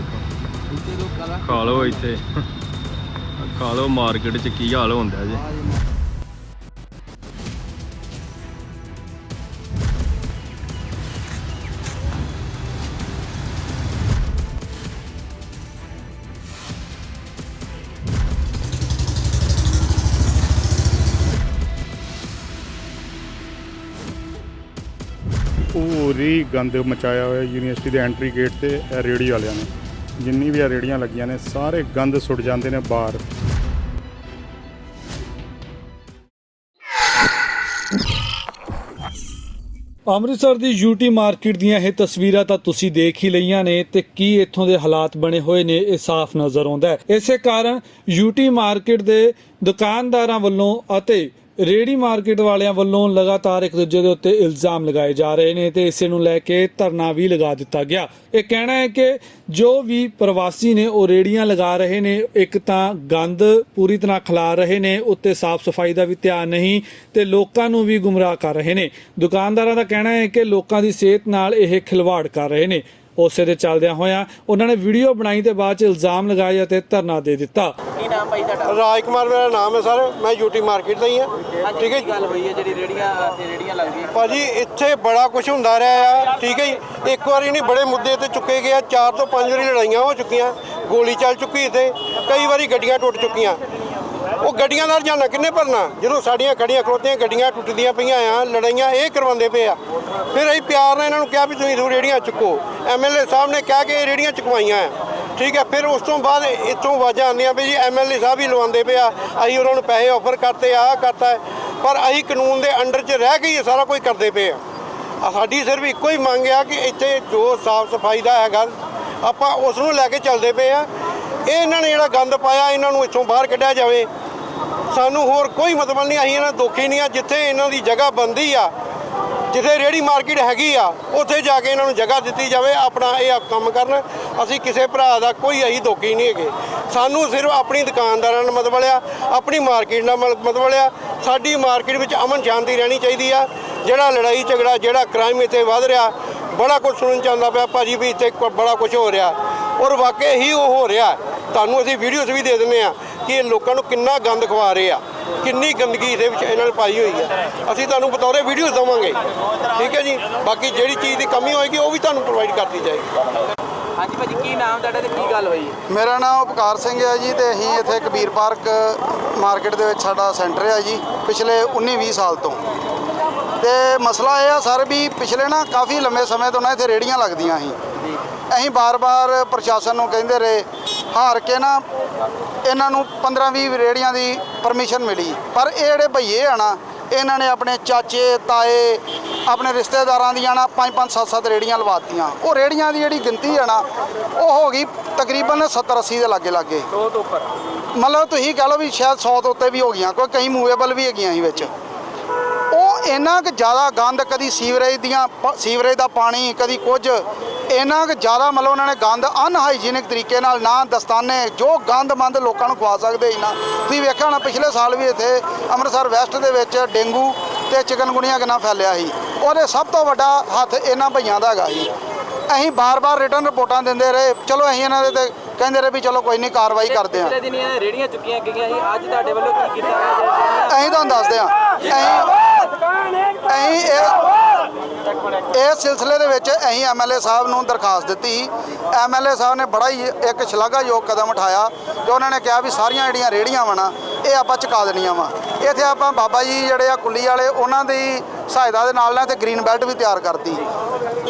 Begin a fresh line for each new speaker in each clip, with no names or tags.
ਵੇਖੋ ਖਾ ਲਓ ਇੱਥੇ। ਖਾ ਲਓ ਮਾਰਕੀਟ 'ਚ ਕੀ ਹਾਲ ਹੁੰਦਾ ਜੀ?
ਪੂਰੀ ਗੰਦ ਮਚਾਇਆ ਹੋਇਆ ਯੂਨੀਵਰਸਿਟੀ ਦੇ ਐਂਟਰੀ ਗੇਟ ਤੇ, ਇਹ ਰੇਹੜੀ ਵਾਲਿਆਂ ਨੇ। ਜਿੰਨੀ ਵੀ ਆ ਰੇੜੀਆਂ ਲੱਗੀਆਂ ਨੇ, ਸਾਰੇ ਗੰਦ ਸੁੱਟ ਜਾਂਦੇ ਨੇ ਬਾਹਰ।
ਅੰਮ੍ਰਿਤਸਰ ਦੀ ਯੂਟੀ ਮਾਰਕੀਟ ਦੀਆਂ ਇਹ ਤਸਵੀਰਾਂ ਤਾਂ ਤੁਸੀਂ ਦੇਖ ਹੀ ਲਈਆਂ ਨੇ ਤੇ ਕੀ ਇੱਥੋਂ ਦੇ ਹਾਲਾਤ ਬਣੇ ਹੋਏ ਨੇ, ਇਹ ਸਾਫ਼ ਨਜ਼ਰ ਆਉਂਦਾ ਹੈ। ਇਸੇ ਕਾਰਨ ਯੂਟੀ ਮਾਰਕੀਟ ਦੇ ਦੁਕਾਨਦਾਰਾਂ ਵੱਲੋਂ ਅਤੇ ਰੇੜੀ ਮਾਰਕੀਟ ਵਾਲਿਆਂ ਵੱਲੋਂ ਲਗਾਤਾਰ ਇੱਕ ਦੂਜੇ ਦੇ ਉੱਤੇ ਇਲਜ਼ਾਮ ਲਗਾਏ ਜਾ ਰਹੇ ਨੇ ਤੇ ਇਸੇ ਨੂੰ ਲੈ ਕੇ ਧਰਨਾ ਵੀ ਲਗਾ ਦਿੱਤਾ ਗਿਆ। ਇਹ ਕਹਿਣਾ ਹੈ ਕਿ ਜੋ ਵੀ ਪ੍ਰਵਾਸੀ ਨੇ ਉਹ ਰੇੜੀਆਂ ਲਗਾ ਰਹੇ ਨੇ, ਇੱਕ ਤਾਂ ਗੰਦ ਪੂਰੀ ਤਰ੍ਹਾਂ ਖਿਲਾ ਰਹੇ ਨੇ, ਉੱਤੇ ਸਾਫ਼ ਸਫ਼ਾਈ ਦਾ ਵੀ ਧਿਆਨ ਨਹੀਂ ਤੇ ਲੋਕਾਂ ਨੂੰ ਵੀ ਗੁੰਮਰਾਹ ਕਰ ਰਹੇ ਨੇ। ਦੁਕਾਨਦਾਰਾਂ ਦਾ ਕਹਿਣਾ ਹੈ ਕਿ ਲੋਕਾਂ ਦੀ ਸਿਹਤ ਨਾਲ ਇਹ ਖਿਲਵਾੜ ਕਰ ਰਹੇ ਨੇ। ਉਸੇ ਦੇ ਚੱਲਦਿਆਂ ਹੋਇਆਂ ਉਹਨਾਂ ਨੇ ਵੀਡੀਓ ਬਣਾਈ ਤੇ ਬਾਅਦ ਚ ਇਲਜ਼ਾਮ ਲਗਾਏ ਅਤੇ ਧਰਨਾ ਦੇ ਦਿੱਤਾ।
ਕੀ ਨਾਮ ਭਾਈ ਤੁਹਾਡਾ?
ਰਾਜ ਕੁਮਾਰ ਮੇਰਾ ਨਾਮ ਹੈ ਸਰ। ਮੈਂ ਯੂਟੀ ਮਾਰਕੀਟ ਦਾ ਹੀ ਹਾਂ। ਠੀਕ ਹੈ
ਗੱਲ ਹੋਈ ਹੈ ਜਿਹੜੀ ਰੇੜੀਆਂ ਤੇ ਰੇੜੀਆਂ ਲੱਗਦੀਆਂ
ਭਾਜੀ ਇੱਥੇ ਬੜਾ ਕੁਝ ਹੁੰਦਾ ਰਿਹਾ ਆ। ਠੀਕ ਹੈ ਜੀ? ਇੱਕ ਵਾਰੀ ਨਹੀਂ ਬੜੇ ਮੁੱਦੇ ਤੇ ਚੁੱਕੇ ਗਏ ਆ। ਚਾਰ ਤੋਂ ਪੰਜ ਵਾਰੀ ਲੜਾਈਆਂ ਹੋ ਚੁੱਕੀਆਂ। ਗੋਲੀ ਚੱਲ ਚੁੱਕੀ ਇੱਥੇ। ਕਈ ਵਾਰੀ ਗੱਡੀਆਂ ਟੁੱਟ ਚੁੱਕੀਆਂ। ਉਹ ਗੱਡੀਆਂ ਦਾ ਰੁਝਾਨਾ ਕਿੰਨੇ ਭਰਨਾ? ਜਦੋਂ ਸਾਡੀਆਂ ਖੜੀਆਂ ਖਲੋਤੀਆਂ ਗੱਡੀਆਂ ਟੁੱਟਦੀਆਂ ਪਈਆਂ ਆ ਲੜਾਈਆਂ ਇਹ ਕਰਵਾਉਂਦੇ ਪਏ ਆ। ਫਿਰ ਅਸੀਂ ਪਿਆਰ ਨਾਲ ਇਹਨਾਂ ਨੂੰ ਕਿਹਾ ਵੀ ਤੁਸੀਂ ਰੇੜੀਆਂ ਚੁੱਕੋ। ਐਮਐਲਏ ਸਾਹਿਬ ਨੇ ਕਿਹਾ ਕਿ ਇਹ ਰੇੜੀਆਂ ਚੁਕਵਾਈਆਂ ਹੈ। ਠੀਕ ਹੈ, ਫਿਰ ਉਸ ਤੋਂ ਬਾਅਦ ਇੱਥੋਂ ਆਵਾਜ਼ਾਂ ਆਉਂਦੀਆਂ ਵੀ ਜੀ, ਐਮਐਲਏ ਸਾਹਿਬ ਹੀ ਲਵਾਉਂਦੇ ਪਏ ਆ। ਅਸੀਂ ਉਹਨਾਂ ਨੂੰ ਪੈਸੇ ਆਫਰ ਕਰਤੇ ਆ ਕਰਤਾ ਪਰ ਅਸੀਂ ਕਾਨੂੰਨ ਦੇ ਅੰਡਰ 'ਚ ਰਹਿ ਕੇ ਹੀ ਸਾਰਾ ਕੁਝ ਕਰਦੇ ਪਏ ਆ। ਸਾਡੀ ਸਿਰਫ ਇੱਕੋ ਹੀ ਮੰਗ ਆ ਕਿ ਇੱਥੇ ਜੋ ਸਾਫ਼ ਸਫ਼ਾਈ ਦਾ ਹੈਗਾ, ਆਪਾਂ ਉਸ ਨੂੰ ਲੈ ਕੇ ਚੱਲਦੇ ਪਏ ਆ। ਇਹ ਇਹਨਾਂ ਨੇ ਜਿਹੜਾ ਗੰਦ ਪਾਇਆ, ਇਹਨਾਂ ਨੂੰ ਇੱਥੋਂ ਬਾਹਰ ਕੱਢਿਆ ਜਾਵੇ। ਸਾਨੂੰ ਹੋਰ ਕੋਈ ਮਤਲਬ ਨਹੀਂ, ਅਸੀਂ ਇਹਨਾਂ ਦੁਖੀ ਨਹੀਂ ਆ, ਜਿੱਥੇ ਇਹਨਾਂ ਦੀ ਜਗ੍ਹਾ ਬੰਦੀ ਆ ਜਿੱਥੇ ਰੇੜੀ ਮਾਰਕੀਟ ਹੈਗੀ ਆ, ਉੱਥੇ ਜਾ ਕੇ ਇਹਨਾਂ ਨੂੰ ਜਗ੍ਹਾ ਦਿੱਤੀ ਜਾਵੇ, ਆਪਣਾ ਇਹ ਕੰਮ ਕਰਨ। ਅਸੀਂ ਕਿਸੇ ਭਰਾ ਦਾ ਕੋਈ ਅਸੀਂ ਦੋਖੀ ਨਹੀਂ ਹੈਗੇ। ਸਾਨੂੰ ਸਿਰਫ ਆਪਣੀ ਦੁਕਾਨਦਾਰਾਂ ਨਾਲ ਮਤਲਬ ਆ ਆਪਣੀ ਮਾਰਕੀਟ ਨਾਲ ਮਤਲਬ ਮਤਲਬ ਆ ਸਾਡੀ ਮਾਰਕੀਟ ਵਿੱਚ ਅਮਨ ਸ਼ਾਂਤੀ ਰਹਿਣੀ ਚਾਹੀਦੀ ਆ। ਜਿਹੜਾ ਲੜਾਈ ਝਗੜਾ, ਜਿਹੜਾ ਕ੍ਰਾਈਮ ਇੱਥੇ ਵੱਧ ਰਿਹਾ, ਬੜਾ ਕੁਝ ਸੁਣਨ ਚ ਆਉਂਦਾ ਪਿਆ, ਭਾਜੀ ਵੀ ਇੱਥੇ ਬੜਾ ਕੁਝ ਹੋ ਰਿਹਾ। ਔਰ ਵਾਕਈ ਹੀ ਉਹ ਹੋ ਰਿਹਾ। ਤੁਹਾਨੂੰ ਅਸੀਂ ਵੀਡੀਓਜ਼ ਵੀ ਦੇ ਦਿੰਦੇ ਆ ਕਿ ਇਹ ਲੋਕਾਂ ਨੂੰ ਕਿੰਨਾ ਗੰਦ ਖਵਾ ਰਹੇ ਆ। ਕਿੰਨੀ ਗੰਦਗੀ ਇਹਦੇ ਵਿੱਚ ਇਹਨਾਂ ਨੇ ਪਾਈ ਹੋਈ ਹੈ ਅਸੀਂ ਤੁਹਾਨੂੰ ਬਤੌਰੇ ਵੀਡੀਓਜ਼ ਦਵਾਂਗੇ। ਠੀਕ ਹੈ ਜੀ? ਬਾਕੀ ਜਿਹੜੀ ਚੀਜ਼ ਦੀ ਕਮੀ ਹੋਏਗੀ ਉਹ ਵੀ ਤੁਹਾਨੂੰ ਪ੍ਰੋਵਾਈਡ ਕਰਤੀ ਜਾਏਗੀ।
ਹਾਂਜੀ ਭਾਜੀ ਕੀ ਨਾਮ ਤੁਹਾਡਾ ਤੇ ਕੀ ਗੱਲ ਹੋਈ?
ਮੇਰਾ ਨਾਮ ਉਪਕਾਰ ਸਿੰਘ ਹੈ ਜੀ ਤੇ ਅਸੀਂ ਇੱਥੇ ਕਬੀਰ ਪਾਰਕ ਮਾਰਕੀਟ ਦੇ ਵਿੱਚ ਸਾਡਾ ਸੈਂਟਰ ਹੈ ਜੀ ਪਿਛਲੇ 19-20 ਸਾਲ ਤੋਂ। ਤੇ ਮਸਲਾ ਇਹ ਆ ਸਰ ਵੀ ਪਿਛਲੇ ਨਾ ਕਾਫੀ ਲੰਮੇ ਸਮੇਂ ਤੋਂ ਨਾ ਇੱਥੇ ਰੇੜੀਆਂ ਲੱਗਦੀਆਂ ਸੀ। ਅਸੀਂ ਬਾਰ-ਬਾਰ ਪ੍ਰਸ਼ਾਸਨ ਨੂੰ ਕਹਿੰਦੇ ਰਹੇ ਹਾਰ ਕੇ ਨਾ ਇਹਨਾਂ ਨੂੰ 15-20 ਰੇੜੀਆਂ ਦੀ ਪਰਮਿਸ਼ਨ ਮਿਲੀ। ਪਰ ਇਹ ਜਿਹੜੇ ਭਈਏ ਆ ਨਾ ਇਹਨਾਂ ਨੇ ਆਪਣੇ ਚਾਚੇ ਤਾਏ ਆਪਣੇ ਰਿਸ਼ਤੇਦਾਰਾਂ ਦੀਆਂ ਨਾ 5-5 7-7 ਰੇੜੀਆਂ ਲਵਾਤੀਆਂ ਉਹ ਰੇੜੀਆਂ ਦੀ ਜਿਹੜੀ ਗਿਣਤੀ ਆ ਨਾ ਉਹ ਹੋ ਗਈ ਤਕਰੀਬਨ 70-80 ਦੇ ਲਾਗੇ ਲਾਗੇ।
100 ਤੋਂ ਉੱਪਰ।
ਮਤਲਬ ਤੁਸੀਂ ਕਹ ਲਓ ਵੀ ਸ਼ਾਇਦ 100 ਤੋਂ ਉੱਤੇ ਵੀ ਹੋ ਗਈਆਂ ਕੋਈ ਕਈ ਮੂਵੇਬਲ ਵੀ ਹੈਗੀਆਂ ਸੀ ਵਿੱਚ। ਉਹ ਇੰਨਾ ਕੁ ਜ਼ਿਆਦਾ ਗੰਦ ਕਦੀ ਸੀਵਰੇਜ ਦੀਆਂ ਸੀਵਰੇਜ ਦਾ ਪਾਣੀ ਕਦੀ ਕੁਝ ਇੰਨਾ ਕੁ ਜ਼ਿਆਦਾ ਮਤਲਬ ਉਹਨਾਂ ਨੇ ਗੰਦ ਅਨਹਾਈਜੀਨਿਕ ਤਰੀਕੇ ਨਾਲ ਨਾ ਦਸਤਾਨੇ ਜੋ ਗੰਦਮੰਦ ਲੋਕਾਂ ਨੂੰ ਖਵਾ ਸਕਦੇ ਸੀ ਨਾ। ਤੁਸੀਂ ਵੇਖਿਆ ਹੋਣਾ ਪਿਛਲੇ ਸਾਲ ਵੀ ਇੱਥੇ ਅੰਮ੍ਰਿਤਸਰ ਵੈਸਟ ਦੇ ਵਿੱਚ ਡੇਂਗੂ ਤੇ ਚਿਕਨਗੁਨੀਆ ਕਿੰਨਾ ਫੈਲਿਆ ਸੀ। ਉਹਦੇ ਸਭ ਤੋਂ ਵੱਡਾ ਹੱਥ ਇਹਨਾਂ ਭਈਆਂ ਦਾ ਹੈਗਾ ਸੀ। ਅਸੀਂ ਬਾਰ-ਬਾਰ ਰਿਟਰਨ ਰਿਪੋਰਟਾਂ ਦਿੰਦੇ ਰਹੇ ਚਲੋ ਅਸੀਂ ਇਹਨਾਂ ਦੇ ਤੇ ਕਹਿੰਦੇ ਰਹੇ ਵੀ ਚਲੋ ਕੋਈ ਨਹੀਂ ਕਾਰਵਾਈ ਕਰਦੇ ਹਾਂ।
ਪਿਛਲੇ ਦਿਨ ਇਹ ਰੇੜੀਆਂ ਚੁੱਕੀਆਂ ਗਈਆਂ ਸੀ ਅੱਜ ਤੁਹਾਡੇ ਵੱਲੋਂ ਕੀ ਕੀਤਾ ਗਿਆ? ਜਿਹੜੀਆਂ
ਅਸੀਂ ਤੁਹਾਨੂੰ ਦੱਸਦੇ ਹਾਂ ਅਸੀਂ ਅਸੀਂ ਇਹ ਇਸ ਸਿਲਸਿਲੇ ਦੇ ਵਿੱਚ ਅਸੀਂ ਐਮਐਲਏ ਸਾਹਿਬ ਨੂੰ ਦਰਖਾਸਤ ਦਿੱਤੀ। ਐਮਐਲਏ ਸਾਹਿਬ ਨੇ ਬੜਾ ਹੀ ਇੱਕ ਸ਼ਲਾਘਾਯੋਗ ਕਦਮ ਉਠਾਇਆ ਤੇ ਉਹਨਾਂ ਨੇ ਕਿਹਾ ਵੀ ਸਾਰੀਆਂ ਜਿਹੜੀਆਂ ਰੇੜੀਆਂ ਵਾ ਨਾ, ਇਹ ਆਪਾਂ ਚੁਕਾ ਦੇਣੀਆਂ ਵਾ। ਇੱਥੇ ਆਪਾਂ ਬਾਬਾ ਜੀ ਜਿਹੜੇ ਆ ਕੁੱਲੀ ਵਾਲੇ, ਉਹਨਾਂ ਦੀ ਸਹਾਇਤਾ ਦੇ ਨਾਲ ਨਾਲ ਤੇ ਗ੍ਰੀਨ ਬੈਲਟ ਵੀ ਤਿਆਰ ਕਰਤੀ।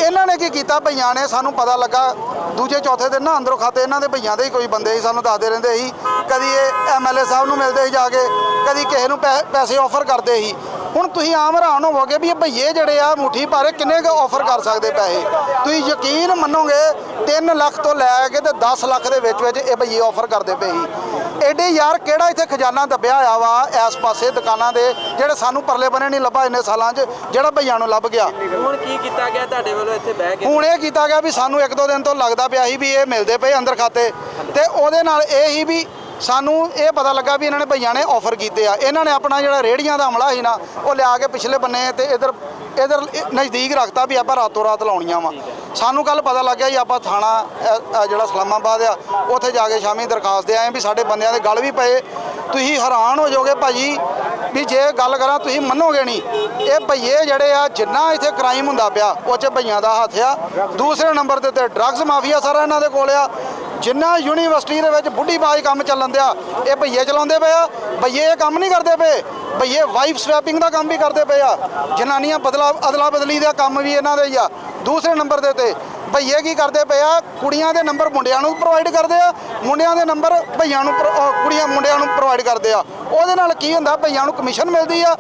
ਇਹਨਾਂ ਨੇ ਕੀ ਕੀਤਾ? ਭਈਆਂ ਨੇ ਸਾਨੂੰ ਪਤਾ ਲੱਗਾ, ਦੂਜੇ ਚੌਥੇ ਦਿਨ ਨਾ ਅੰਦਰੋਂ ਖਾਤੇ ਇਹਨਾਂ ਦੇ ਭਈਆਂ ਦੇ ਹੀ ਕੋਈ ਬੰਦੇ ਸੀ, ਸਾਨੂੰ ਦੱਸਦੇ ਰਹਿੰਦੇ ਸੀ। ਕਦੀ ਇਹ ਐਮਐਲਏ ਸਾਹਿਬ ਨੂੰ ਮਿਲਦੇ ਸੀ ਜਾ ਕੇ, ਕਦੀ ਕਿਸੇ ਨੂੰ ਪੈ- ਪੈਸੇ ਆਫਰ ਕਰਦੇ ਸੀ। ਹੁਣ ਤੁਸੀਂ ਆਮ ਹੈਰਾਨ ਹੋਵੋਗੇ ਵੀ ਇਹ ਭਈਏ ਜਿਹੜੇ ਆ ਮੁੱਠੀ ਭਰ ਕਿੰਨੇ ਕੁ ਆਫਰ ਕਰ ਸਕਦੇ ਪੈਸੇ? ਤੁਸੀਂ ਯਕੀਨ ਮੰਨੋਗੇ 3 ਲੱਖ ਤੋਂ ਲੈ ਕੇ ਤੇ 10 ਲੱਖ ਦੇ ਵਿੱਚ ਵਿੱਚ ਇਹ ਭਈਏ ਆਫਰ ਕਰਦੇ ਪਏ ਸੀ। ਐਡੇ ਯਾਰ ਕਿਹੜਾ ਇੱਥੇ ਖਜ਼ਾਨਾ ਦੱਬਿਆ ਹੋਇਆ ਵਾ ਇਸ ਪਾਸੇ ਦੁਕਾਨਾਂ ਦੇ ਜਿਹੜੇ ਸਾਨੂੰ ਪਰਲੇ ਬੰਨੇ ਨਹੀਂ ਲੱਭਾ ਇੰਨੇ ਸਾਲਾਂ 'ਚ ਜਿਹੜਾ ਭਈਆਂ ਨੂੰ ਲੱਭ ਗਿਆ।
ਹੁਣ ਕੀ ਕੀਤਾ ਗਿਆ? ਤੁਹਾਡੇ ਵੱਲੋਂ ਇੱਥੇ ਬਹਿ ਕੇ
ਹੁਣ ਇਹ ਕੀਤਾ ਗਿਆ ਵੀ ਸਾਨੂੰ ਇੱਕ ਦੋ ਦਿਨ ਤੋਂ ਲੱਗਦਾ ਪਿਆ ਸੀ ਵੀ ਇਹ ਮਿਲਦੇ ਪਏ ਅੰਦਰ ਖਾਤੇ। ਤੇ ਉਹਦੇ ਨਾਲ ਇਹ ਹੀ ਵੀ ਸਾਨੂੰ ਇਹ ਪਤਾ ਲੱਗਾ ਵੀ ਇਹਨਾਂ ਨੇ ਭਈਆਂ ਨੇ ਆਫਰ ਕੀਤੇ ਆ। ਇਹਨਾਂ ਨੇ ਆਪਣਾ ਜਿਹੜਾ ਰੇੜੀਆਂ ਦਾ ਹਮਲਾ ਸੀ ਨਾ, ਉਹ ਲਿਆ ਕੇ ਪਿਛਲੇ ਬੰਨੇ ਤੇ ਇਧਰ ਇਧਰ ਨਜ਼ਦੀਕ ਰੱਖਤਾ ਵੀ ਆਪਾਂ ਰਾਤੋਂ ਰਾਤ ਲਾਉਣੀਆਂ ਵਾ। ਸਾਨੂੰ ਕੱਲ ਪਤਾ ਲੱਗਿਆ ਜੀ ਆਪਾਂ ਥਾਣਾ ਜਿਹੜਾ ਇਸਲਾਮਾਬਾਦ ਆ, ਉੱਥੇ ਜਾ ਕੇ ਸ਼ਾਮੀ ਦਰਖਾਸਤ ਦੇ ਆਏ ਵੀ ਸਾਡੇ ਬੰਦਿਆਂ ਦੇ ਗਲ ਵੀ ਪਏ। ਤੁਸੀਂ ਹੈਰਾਨ ਹੋ ਜਾਓਗੇ ਭਾਜੀ ਵੀ ਜੇ ਗੱਲ ਕਰਾਂ ਤੁਸੀਂ ਮੰਨੋਗੇ ਨਹੀਂ। ਇਹ ਭਈਏ ਜਿਹੜੇ ਆ, ਜਿੰਨਾ ਇੱਥੇ ਕ੍ਰਾਈਮ ਹੁੰਦਾ ਪਿਆ, ਉਹ 'ਚ ਭਈਆਂ ਦਾ ਹੱਥ ਆ। ਦੂਸਰੇ ਨੰਬਰ ਦੇ ਤੇ ਡਰੱਗਸ ਮਾਫੀਆ ਸਾਰਾ ਇਹਨਾਂ ਦੇ ਕੋਲ ਆ। ਜਿੰਨਾ ਯੂਨੀਵਰਸਿਟੀ ਦੇ ਵਿੱਚ ਬੁੱਢੀਬਾਜ਼ ਕੰਮ ਚੱਲਣ ਦਿਆ, ਇਹ ਭਈਏ ਚਲਾਉਂਦੇ ਪਏ ਆ, ਭਈਏ ਇਹ ਕੰਮ ਨਹੀਂ ਕਰਦੇ ਪਏ, ਭਈਏ ਵਾਈਫ ਸਵੈਪਿੰਗ ਦਾ ਕੰਮ ਵੀ ਕਰਦੇ ਪਏ ਆ, ਜਨਾਨੀਆਂ ਬਦਲਾ ਅਦਲਾ ਬਦਲੀ ਦਾ ਕੰਮ ਵੀ ਇਹਨਾਂ ਦੇ ਹੀ ਆ। ਦੂਸਰੇ ਨੰਬਰ ਦੇ ਉੱਤੇ, ਭਈਏ ਕੀ ਕਰਦੇ ਪਏ ਆ, ਕੁੜੀਆਂ ਦੇ ਨੰਬਰ ਮੁੰਡਿਆਂ ਨੂੰ ਪ੍ਰੋਵਾਈਡ ਕਰਦੇ ਆ, ਮੁੰਡਿਆਂ ਦੇ ਨੰਬਰ ਭਈਆਂ ਨੂੰ ਪ੍ਰੋ- ਕੁੜੀਆਂ ਮੁੰਡਿਆਂ ਨੂੰ ਪ੍ਰੋਵਾਈਡ ਕਰਦੇ ਆ। ਉਹਦੇ ਨਾਲ ਕੀ ਹੁੰਦਾ, ਭਈਆਂ ਨੂੰ ਕਮਿਸ਼ਨ ਮਿਲਦੀ ਆ।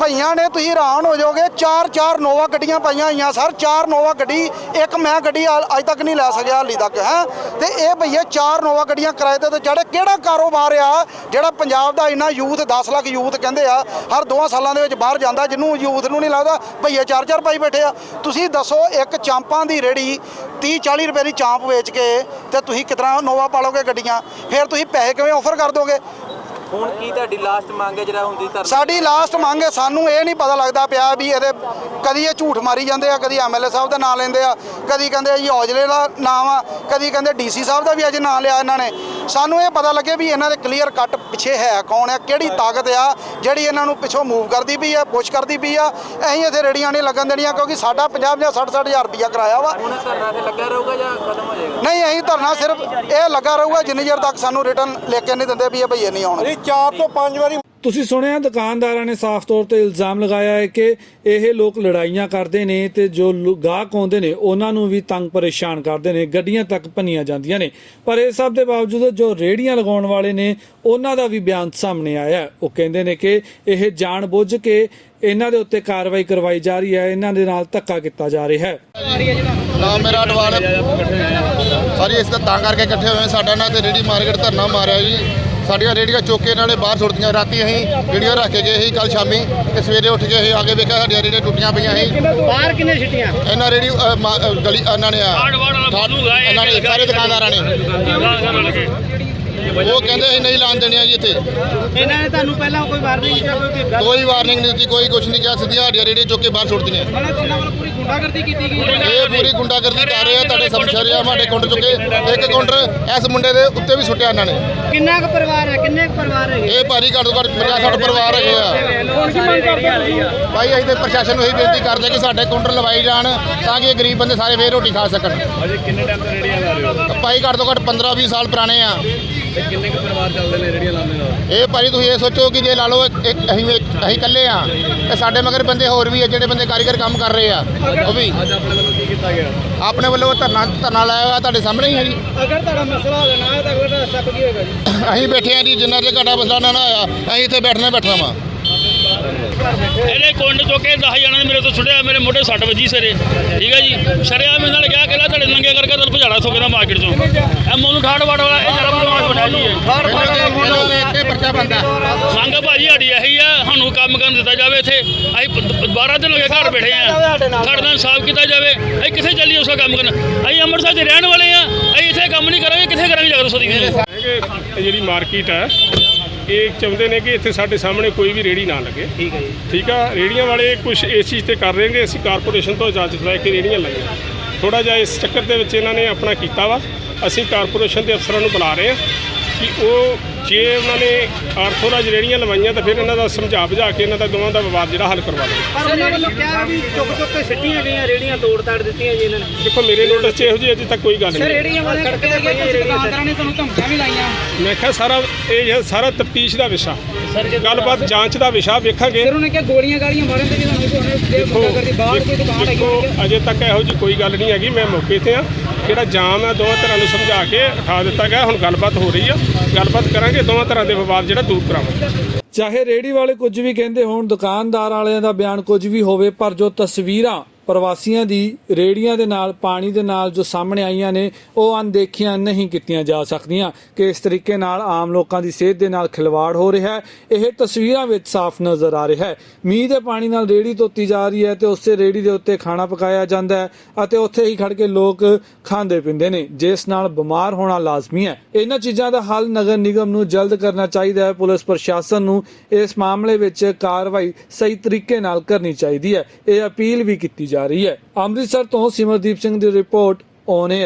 ਭਈਆਂ ਨੇ ਤੁਸੀਂ ਹੈਰਾਨ ਹੋ ਜਾਓਗੇ, ਚਾਰ ਚਾਰ ਨੋਵਾ ਗੱਡੀਆਂ ਪਾਈਆਂ ਹੋਈਆਂ, ਸਰ, ਚਾਰ ਨੋਵਾ ਗੱਡੀ, ਇੱਕ ਮੈਂ ਗੱਡੀ ਅੱਜ ਤੱਕ ਨਹੀਂ ਲੈ ਸਕਿਆ ਹਾਲੀ ਤੱਕ, ਹੈ। ਤੇ ਇਹ ਭਈਏ ਚਾਰ ਨੋਵਾ ਗੱਡੀਆਂ ਕਿਰਾਏ ਤੇ ਚੜੇ ਕਿਹੜਾ ਕਾਰੋਬਾਰ ਆ ਜਿਹੜਾ ਪੰਜਾਬ ਦਾ ਇੰਨਾ ਯੂਥ 10 ਲੱਖ ਯੂਥ ਕਹਿੰਦੇ ਆ, ਹਰ ਦੋਆਂ ਸਾਲਾਂ ਦੇ ਵਿੱਚ ਬਾਹਰ ਜਾਂਦਾ, ਜਿਹਨੂੰ ਯੂਥ ਨੂੰ ਨਹੀਂ ਲੱਗਦਾ, ਭਈਏ ਚਾਰ ਚਾਰ ਪਾਈ ਬੈਠੇ ਆ। ਤੁਸੀਂ ਦੱਸੋ, ਇੱਕ ਚਾਂਪਾਂ ਦੀ ਰੇੜੀ 30 40 ਰੁਪਏ ਦੀ ਚਾਂਪ ਵੇਚ ਕੇ ਤੇ ਤੁਸੀਂ ਕਿਤਨਾ ਨੋਵਾ ਪਾਲੋਗੇ ਗੱਡੀਆਂ? ਫਿਰ ਤੁਸੀਂ ਪੈਸੇ ਕਿਵੇਂ ਆਫਰ ਕਰ ਦੋਗੇ?
ਹੁਣ ਕੀ ਤੁਹਾਡੀ ਲਾਸਟ ਮੰਗ ਹੈ ਜਿਹੜਾ ਹੁੰਦੀ ਧਰਨਾ
ਸਾਡੀ ਲਾਸਟ ਮੰਗ ਹੈ ਸਾਨੂੰ ਇਹ ਨਹੀਂ ਪਤਾ ਲੱਗਦਾ ਪਿਆ ਵੀ ਇਹਦੇ ਕਦੀ ਇਹ ਝੂਠ ਮਾਰੀ ਜਾਂਦੇ ਆ ਕਦੀ ਐਮਐਲਏ ਸਾਹਿਬ ਦਾ ਨਾਮ ਲੈਂਦੇ ਆ ਕਦੀ ਕਹਿੰਦੇ ਜੀ ਔਜਲੇ ਦਾ ਨਾਮ ਆ ਕਦੀ ਕਹਿੰਦੇ ਡੀਸੀ ਸਾਹਿਬ ਦਾ ਵੀ ਅੱਜ ਨਾਮ ਲਿਆ ਇਹਨਾਂ ਨੇ। ਸਾਨੂੰ ਇਹ ਪਤਾ ਲੱਗੇ ਵੀ ਇਹਨਾਂ ਦੇ ਕਲੀਅਰ ਕੱਟ ਪਿੱਛੇ ਹੈ ਕੌਣ ਹੈ ਕਿਹੜੀ ਤਾਕਤ ਆ ਜਿਹੜੀ ਇਹਨਾਂ ਨੂੰ ਪਿੱਛੋਂ ਮੂਵ ਕਰਦੀ ਪਈ ਆ ਪੁਸ਼ ਕਰਦੀ ਪਈ ਆ। ਅਸੀਂ ਇੱਥੇ ਰੇੜੀਆਂ ਨਹੀਂ ਲੱਗਣ ਦੇਣੀਆਂ ਕਿਉਂਕਿ ਸਾਡਾ 50 ਜਾਂ 60 60 ਹਜ਼ਾਰ ਰੁਪਈਆ ਕਿਰਾਇਆ ਵਾ।
ਹੁਣ ਧਰਨਾ ਤੇ ਲੱਗਾ ਰਹੂਗਾ ਜਾਂ ਖਤਮ ਹੋ ਜਾਏਗਾ?
ਨਹੀਂ ਅਸੀਂ ਧਰਨਾ ਸਿਰਫ ਇਹ ਲੱਗਾ ਰਹੂਗਾ ਜਿੰਨੀ ਚਿਰ ਤੱਕ ਸਾਨੂੰ ਰਿਟਰਨ ਲੈ ਕੇ ਨਹੀਂ ਦਿੰਦੇ ਵੀ ਇਹ ਭਈਏ ਨਹੀਂ ਆਉਣਗੇ।
ਇਹ 4 ਤੋਂ 5 ਵਾਰੀ
ਤੁਸੀਂ ਸੁਣਿਆ ਦੁਕਾਨਦਾਰਾਂ ਨੇ ਸਾਫ਼ ਤੌਰ ਤੇ ਇਲਜ਼ਾਮ ਲਗਾਇਆ ਹੈ ਕਿ ਇਹ ਲੋਕ ਲੜਾਈਆਂ ਕਰਦੇ ਨੇ ਤੇ ਜੋ ਗਾਹਕ ਆਉਂਦੇ ਨੇ ਉਹਨਾਂ ਨੂੰ ਵੀ ਤੰਗ ਪਰੇਸ਼ਾਨ ਕਰਦੇ ਨੇ ਗੱਡੀਆਂ ਤੱਕ ਭੰਨੀਆਂ ਜਾਂਦੀਆਂ ਨੇ ਪਰ ਇਸ ਸਭ ਦੇ ਬਾਵਜੂਦ ਜੋ ਰੇੜੀਆਂ ਲਗਾਉਣ ਵਾਲੇ ਨੇ ਉਹਨਾਂ ਦਾ ਵੀ ਬਿਆਨ ਸਾਹਮਣੇ ਆਇਆ। ਉਹ ਕਹਿੰਦੇ ਨੇ ਕਿ ਇਹ ਜਾਣ ਬੁੱਝ ਕੇ ਇਹਨਾਂ ਦੇ ਉੱਤੇ ਕਾਰਵਾਈ ਕਰਵਾਈ ਜਾ ਰਹੀ ਹੈ ਇਹਨਾਂ ਦੇ ਨਾਲ ਧੱਕਾ ਕੀਤਾ ਜਾ ਰਿਹਾ ਹੈ
ਨਾਮ ਮੇਰਾ ਅਡਵਾਲ ਸਾਰੀ ਇਸ ਦਾ ਤਾਂ ਕਰਕੇ ਇਕੱਠੇ ਹੋਏ। ਸਾਡਾ ਨਾ ਤੇ ਰੇੜੀ ਮਾਰਕੀਟ ਧਰਨਾ ਮਾਰਿਆ ਜੀ ਸਾਡੀਆਂ ਰੇੜੀਆਂ ਚੁੱਕ ਕੇ ਇਹਨਾਂ ਨੇ ਬਾਹਰ ਸੁੱਟਦੀਆਂ ਰਾਤੀ ਅਸੀਂ ਰੇੜੀਆਂ ਰੱਖ ਕੇ ਗਏ ਸੀ ਕੱਲ ਸ਼ਾਮੀ ਤੇ ਸਵੇਰੇ ਉੱਠ ਕੇ ਅਸੀਂ ਆ ਕੇ ਵੇਖਿਆ ਸਾਡੀਆਂ ਰੇੜੀਆਂ ਟੁੱਟੀਆਂ ਪਈਆਂ ਸੀ।
ਬਾਹਰ ਕਿੰਨੇ ਛਿੱਟੀਆਂ
ਇਹਨਾਂ ਰੇੜੀ ਅ, ਮਾ- ਅ, ਗਲੀ ਇਹਨਾਂ ਨੇ ਆ ਇਹਨਾਂ ਨੇ ਸਾਰੇ ਦੁਕਾਨਦਾਰਾਂ ਨੇ। ਉਹ ਕਹਿੰਦੇ ਅਸੀਂ ਨਹੀਂ ਲਾਣ ਦੇਣੀਆਂ ਜੀ ਇੱਥੇ।
ਇਹਨਾਂ ਨੇ ਤੁਹਾਨੂੰ ਪਹਿਲਾਂ ਕੋਈ ਵਾਰਨਿੰਗ ਜਾਂ ਕੋਈ ਗੱਲ?
ਕੋਈ ਵਾਰਨਿੰਗ ਨਹੀਂ ਦਿੱਤੀ ਕੋਈ ਕੁਝ ਨਹੀਂ ਕਿਹਾ। ਸਿੱਧੀਆਂ ਸਾਡੀਆਂ ਰੇੜੀਆਂ ਚੁੱਕ ਕੇ ਬਾਹਰ ਸੁੱਟਦੀਆਂ
ਮਤਲਬ ਉਹਨਾਂ ਵੱਲੋਂ ਪੂਰੀ ਗੁੰਡਾਗਰਦੀ ਕੀਤੀ ਗਈ ਹੈ।
ਇਹ ਪੂਰੀ ਗੁੰਡਾਗਰਦੀ ਕਰ ਰਹੇ ਆ ਤੁਹਾਡੇ ਸਮਸ਼ਰੀ ਆ ਸਾਡੇ ਕਾਊਂਟਰ ਚੁੱਕੇ। ਇੱਕ ਕਾਊਂਟਰ ਇਸ ਮੁੰਡੇ ਦੇ ਉੱਤੇ ਵੀ ਸੁੱਟਿਆ ਇਹਨਾਂ ਨੇ।
ਕਿੰਨਾ ਕੁ ਪਰਿਵਾਰ ਹੈ? ਕਿੰਨੇ ਪਰਿਵਾਰ ਹੈਗੇ?
ਇਹ ਭਾਰੀ ਘੱਟ ਤੋਂ ਘੱਟ 50 60 ਪਰਿਵਾਰ ਹੈਗੇ ਆ। ਭਾਈ ਅਸੀਂ ਤੇ ਪ੍ਰਸ਼ਾਸਨ ਨੂੰ ਇਹੀ ਬੇਨਤੀ ਕਰਦੇ ਕਿ ਸਾਡੇ ਕਾਊਂਟਰ ਲਵਾਈ ਜਾਣ ਤਾਂ ਕਿ ਇਹ ਗਰੀਬ ਬੰਦੇ ਸਾਰੇ ਫੇਰ ਰੋਟੀ ਖਾ ਸਕਣ। ਅਜੇ ਕਿੰਨੇ ਟਾਈਮ ਤੋਂ ਰੇੜੀਆਂ ਲਾ ਰਹੇ ਹੋ? ਭਾਈ ਘੱਟ ਤੋਂ ਘੱਟ 15 20 ਸਾਲ ਪੁਰਾਣੇ ਆ। ਕਿੰਨੇ ਕੁ ਪਰਿਵਾਰ ਚੱਲਦੇ ਨੇ ਰੇੜੀਆਂ ਲਾਉਂਦੇ ਨਾਲ? ਇਹ ਭਾਈ ਤੁਸੀਂ ਇਹ ਸੋਚੋ ਕਿ ਜੇ ਲਾ ਲਓ ਇੱਕ ਇੱਕ- ਅਸੀਂ ਇੱਕ- ਅਸੀਂ ਇਕੱਲੇ ਆ ਤੇ ਸਾਡੇ ਮਗਰ ਬੰਦੇ ਹੋਰ ਵੀ ਆ ਜਿਹੜੇ ਬੰਦੇ ਕਾਰੀਗਰ ਕੰਮ ਕਰ ਰਹੇ ਆ ਉਹ ਵੀ। ਅੱਜ ਆਪਣੇ ਵੱਲੋਂ ਕੀ ਕੀਤਾ ਗਿਆ? ਆਪਣੇ ਵੱਲੋਂ ਧਰਨਾ ਧਰਨਾ ਲਾਇਆ ਹੋਇਆ ਤੁਹਾਡੇ ਸਾਹਮਣੇ ਹੀ ਹੈ ਜੀ।
ਅਗਰ ਤੁਹਾਡਾ ਮਸਲਾ ਹੱਲ ਨਾ ਹੋਇਆ ਤਾਂ ਅਗਲਾ ਸਟੈਪ ਕੀ ਹੋਏਗਾ ਜੀ?
ਅਸੀਂ ਬੈਠੇ ਆ ਜੀ ਜਿੰਨਾ ਚਿਰ ਘਾਟਾ ਮਸਲਾ ਨਾ ਨਾ ਆਇਆ ਅਸੀਂ ਇੱਥੇ ਬੈਠਣਾ ਹੀ ਬੈਠਣਾ ਵਾ।
ਇਹਨੇ ਕੁੰਡ ਚੁੱਕ ਕੇ 10 ਜਣਾਂ ਨੇ ਮੇਰੇ ਤੋਂ ਸੁੱਟਿਆ, ਮੇਰੇ ਮੋਢੇ ਸੱਟ ਵੱਜੀ ਸਰੇ। ਠੀਕ ਹੈ ਜੀ? ਸ਼ਰਿਆਮ ਇਹਨਾਂ ਨੇ ਕਿਹਾ ਕਿ ਲੈ ਤੁਹਾਡੇ ਨੰਗੇ ਕਰਕੇ ਤੁਹਾਨੂੰ ਭਜਾੜਾ ਸੋਕੇ ਮਾਰਕੀਟ ਚੋਂ। ਇਹ ਮੋਨੂੰ ਠਾੜ ਵਾੜ ਵਾਲਾ, ਇਹ ਜਰਾ ਬਦਮਾਸ਼ ਬਣਿਆ ਜੀ ਇਹ।
ਇਹਨਾਂ ਦੇ ਇੱਥੇ ਪਰਚਾ ਬੰਦਾ
ਸੰਗ ਭਾਜੀ ਸਾਡੀ ਇਹੀ ਆ, ਸਾਨੂੰ ਕੰਮ ਕਰਨ ਦਿੱਤਾ ਜਾਵੇ ਇੱਥੇ। ਅਸੀਂ 12 ਦਿਨ ਹੋ ਗਏ ਘਰ ਬੈਠੇ ਆ ਸਾਡੇ ਨਾਲ ਸਾਫ਼ ਕੀਤਾ ਜਾਵੇ। ਅਸੀਂ ਕਿੱਥੇ ਚੱਲੀਏ ਉਸਦਾ ਕੰਮ ਕਰਨ? ਅਸੀਂ ਅੰਮ੍ਰਿਤਸਰ ਦੇ ਰਹਿਣ ਵਾਲੇ ਆ ਅਸੀਂ ਇੱਥੇ ਕੰਮ ਨਹੀਂ ਕਰਾਂਗੇ, ਕਿੱਥੇ ਕਰਾਂਗੇ ਜਗਤ ਸੋਦੀ
ਜਿਹੜੀ ਮਾਰਕੀਟ ਹੈ ਇਹ ਚਾਹੁੰਦੇ ਨੇ ਕਿ ਇੱਥੇ ਸਾਡੇ ਸਾਹਮਣੇ ਕੋਈ ਵੀ ਰੇੜੀ ਨਾ ਲੱਗੇ। ਠੀਕ ਹੈ ਜੀ। ਠੀਕ ਆ? ਰੇੜੀਆਂ ਵਾਲੇ ਕੁਝ ਇਸ ਚੀਜ਼ ਤੇ ਕਰ ਰਹੇ ਨੇ ਅਸੀਂ ਕਾਰਪੋਰੇਸ਼ਨ ਤੋਂ ਇਜਾਜ਼ਤ ਲੈ ਕੇ ਰੇੜੀਆਂ ਲਾਈਆਂ। ਥੋੜਾ ਜਿਹਾ ਇਸ ਚੱਕਰ ਦੇ ਵਿੱਚ ਇਹਨਾਂ ਨੇ ਆਪਣਾ ਕੀਤਾ ਵਾ। ਅਸੀਂ ਕਾਰਪੋਰੇਸ਼ਨ ਦੇ ਅਫਸਰਾਂ ਨੂੰ ਬੁਲਾ ਰਹੇ ਹਾਂ ਕਿ ਉਹ ਜੇ ਉਹਨਾਂ ਨੇ ਆਰਥੋਰਾਜ ਰੇੜੀਆਂ ਲਵਾਈਆਂ ਤਾਂ ਫਿਰ ਇਹਨਾਂ ਦਾ ਸਮਝਾ ਬੁਝਾ ਕੇ ਇਹਨਾਂ ਦਾ ਦੋਵਾਂ ਦਾ ਵਿਵਾਦ ਜਿਹੜਾ ਹੱਲ ਕਰਵਾ ਲਓ
ਪਰ ਉਹਨਾਂ ਵੱਲੋਂ ਕਿਹਾ ਵੀ ਚੁੱਕ ਚੁੱਕ ਕੇ ਸਿੱਟੀਆਂ ਗਈਆਂ ਰੇੜੀਆਂ ਤੋੜ ਤਾੜ ਦਿੱਤੀਆਂ ਜੀ ਇਹਨਾਂ ਨੇ।
ਦੇਖੋ ਮੇਰੇ ਨੋਟਿਸ 'ਚ ਇਹੋ ਜਿਹੀ ਅਜੇ ਤੱਕ ਕੋਈ ਗੱਲ ਨਹੀਂ।
ਰੇੜੀਆਂ ਵਾਲੇ ਸੜਕ ਤੇ ਕੁਝ ਦੁਕਾਨਦਾਰਾਂ ਨੇ ਤੁਹਾਨੂੰ ਧਮਕੀਆਂ ਵੀ ਲਾਈਆਂ।
ਮੈਂ ਕਿਹਾ ਸਾਰਾ ਇਹ ਹੈ ਸਾਰਾ ਤਫਤੀਸ਼ ਦਾ ਵਿਸ਼ਾ ਗੱਲਬਾਤ ਜਾਂਚ ਦਾ ਵਿਸ਼ਾ ਵੇਖਾਂਗੇ।
ਫਿਰ ਉਹਨੇ ਕਿਹਾ ਗੋਲੀਆਂ ਗਾਲੀਆਂ ਮਾਰਨ ਤੇ ਵੀ ਤੁਹਾਨੂੰ ਕੋਈ ਦੇ ਗੁੰਡਾਗਰਦੀ ਬਾਹਰ ਕੋਈ ਦੁਕਾਨ ਹੈਗੀ
ਦੇਖੋ ਅਜੇ ਤੱਕ ਇਹੋ ਜੀ ਕੋਈ ਗੱਲ ਨਹੀਂ ਹੈਗੀ ਮੈਂ ਮੌਕੇ ਤੇ ਆ ਜਿਹੜਾ ਜਾਮ ਹੈ ਦੋਵਾਂ ਤਰ੍ਹਾਂ ਨੂੰ ਸਮਝਾ ਕੇ ਉਠਾ ਦਿੱਤਾ ਗਿਆ ਹੁਣ ਗੱਲਬਾਤ ਹੋ ਰਹੀ ਆ। ਗੱਲਬਾਤ ਕਰਾਂਗੇ ਦੋਵਾਂ ਤਰ੍ਹਾਂ ਦੇ ਵਿਵਾਦ ਜਿਹੜਾ ਦੂਰ ਕਰਾਵਾਂਗੇ।
ਚਾਹੇ ਰੇੜੀ ਵਾਲੇ ਕੁਝ ਵੀ ਕਹਿੰਦੇ ਹੋਣ, ਦੁਕਾਨਦਾਰ ਵਾਲਿਆਂ ਦਾ ਬਿਆਨ ਕੁਝ ਵੀ ਹੋਵੇ, ਪਰ ਜੋ ਤਸਵੀਰਾਂ ਪ੍ਰਵਾਸੀਆਂ ਦੀ ਰੇੜੀਆਂ ਦੇ ਨਾਲ, ਪਾਣੀ ਦੇ ਨਾਲ ਜੋ ਸਾਹਮਣੇ ਆਈਆਂ ਨੇ, ਉਹ ਅਣਦੇਖੀਆਂ ਨਹੀਂ ਕੀਤੀਆਂ ਜਾ ਸਕਦੀਆਂ ਕਿ ਇਸ ਤਰੀਕੇ ਨਾਲ ਆਮ ਲੋਕਾਂ ਦੀ ਸਿਹਤ ਦੇ ਨਾਲ ਖਿਲਵਾੜ ਹੋ ਰਿਹਾ ਹੈ। ਇਹ ਤਸਵੀਰਾਂ ਵਿੱਚ ਸਾਫ਼ ਨਜ਼ਰ ਆ ਰਿਹਾ ਹੈ। ਮੀਂਹ ਦੇ ਪਾਣੀ ਨਾਲ ਰੇੜੀ ਧੋਤੀ ਜਾ ਰਹੀ ਹੈ ਤੇ ਉਸੇ ਰੇੜੀ ਦੇ ਉੱਤੇ ਖਾਣਾ ਪਕਾਇਆ ਜਾਂਦਾ ਹੈ ਅਤੇ ਉੱਥੇ ਹੀ ਖੜ ਕੇ ਲੋਕ ਖਾਂਦੇ ਪੀਂਦੇ ਨੇ, ਜਿਸ ਨਾਲ ਬਿਮਾਰ ਹੋਣਾ ਲਾਜ਼ਮੀ ਹੈ। ਇਹਨਾਂ ਚੀਜ਼ਾਂ ਦਾ ਹੱਲ ਨਗਰ ਨਿਗਮ ਨੂੰ ਜਲਦ ਕਰਨਾ ਚਾਹੀਦਾ ਹੈ। ਪੁਲਿਸ ਪ੍ਰਸ਼ਾਸਨ ਨੂੰ ਇਸ ਮਾਮਲੇ ਵਿੱਚ ਕਾਰਵਾਈ ਸਹੀ ਤਰੀਕੇ ਨਾਲ ਕਰਨੀ ਚਾਹੀਦੀ ਹੈ। ਇਹ ਅਪੀਲ ਵੀ ਕੀਤੀ ਜਾ ਰਹੀ ਹੈ। ਅੰਮ੍ਰਿਤਸਰ ਤੋਂ ਸਿਮਰਦੀਪ ਸਿੰਘ ਦੀ ਰਿਪੋਰਟ ਔਨ 에ਅਰ